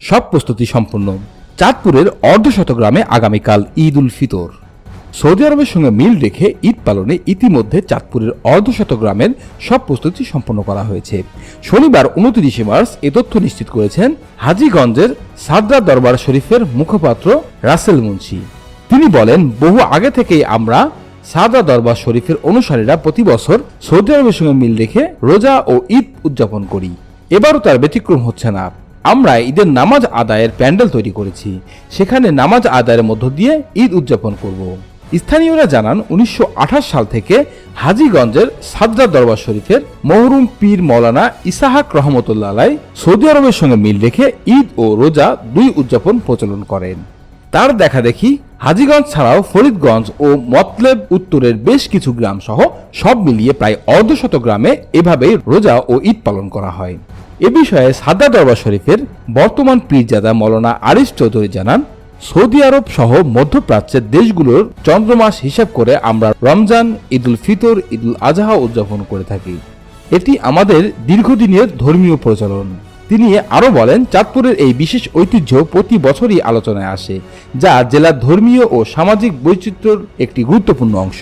সব প্রস্তুতি সম্পন্ন চাঁদপুরের অর্ধশত গ্রামে আগামীকাল ঈদ উল ফিতর। সৌদি আরবের সঙ্গে মিল রেখে ঈদ পালনে ইতিমধ্যে চাঁদপুরের অর্ধশত গ্রামের সব প্রস্তুতি সম্পন্ন করা হয়েছে। শনিবার উনত্রিশে মার্চ এ তথ্য নিশ্চিত করেছেন হাজীগঞ্জের সাদরা দরবার শরীফের মুখপাত্র রাসেল মুন্সি। তিনি বলেন, বহু আগে থেকেই আমরা সাদা দরবার শরীফের অনুসারীরা প্রতি বছর সৌদি আরবের সঙ্গে মিল রেখে রোজা ও ঈদ উদযাপন করি। এবারও তার ব্যতিক্রম হচ্ছে না। আমরা ঈদের নামাজ আদায়ের প্যান্ডেল তৈরি করেছি। সেখানে নামাজ আদায়ের মধ্য দিয়ে ঈদ উদযাপন করব। স্থানীয়রা জানান, উনিশশো আঠাশ সাল থেকে হাজিগঞ্জের সাদরা দরবার শরীফের মহরুম পীর মৌলানা ইসাহাক রহমতুল্লাহ সৌদি আরবের সঙ্গে মিল রেখে ঈদ ও রোজা দুই উদযাপন প্রচলন করেন। তার দেখা দেখি হাজীগঞ্জ ছাড়াও ফরিদগঞ্জ ও মতলেব উত্তরের বেশ কিছু গ্রাম সহ সব মিলিয়ে প্রায় অর্ধশত গ্রামে এভাবেই রোজা ও ঈদ পালন করা হয়। এ বিষয়ে সাদা দরবার শরীফের বর্তমান পীরজাদা মৌলানা আরিস চৌধুরী জানান, সৌদি আরব সহ মধ্যপ্রাচ্যের দেশগুলোর চন্দ্রমাস হিসাব করে আমরা রমজান, ঈদুল ফিতর, ঈদুল আজহা উদযাপন করে থাকি। এটি আমাদের দীর্ঘদিনের ধর্মীয় প্রচলন। তিনি আরও বলেন, চাঁদপুরের এই বিশেষ ঐতিহ্য প্রতি বছরই আলোচনায় আসে, যা জেলার ধর্মীয় ও সামাজিক বৈচিত্র্যের একটি গুরুত্বপূর্ণ অংশ।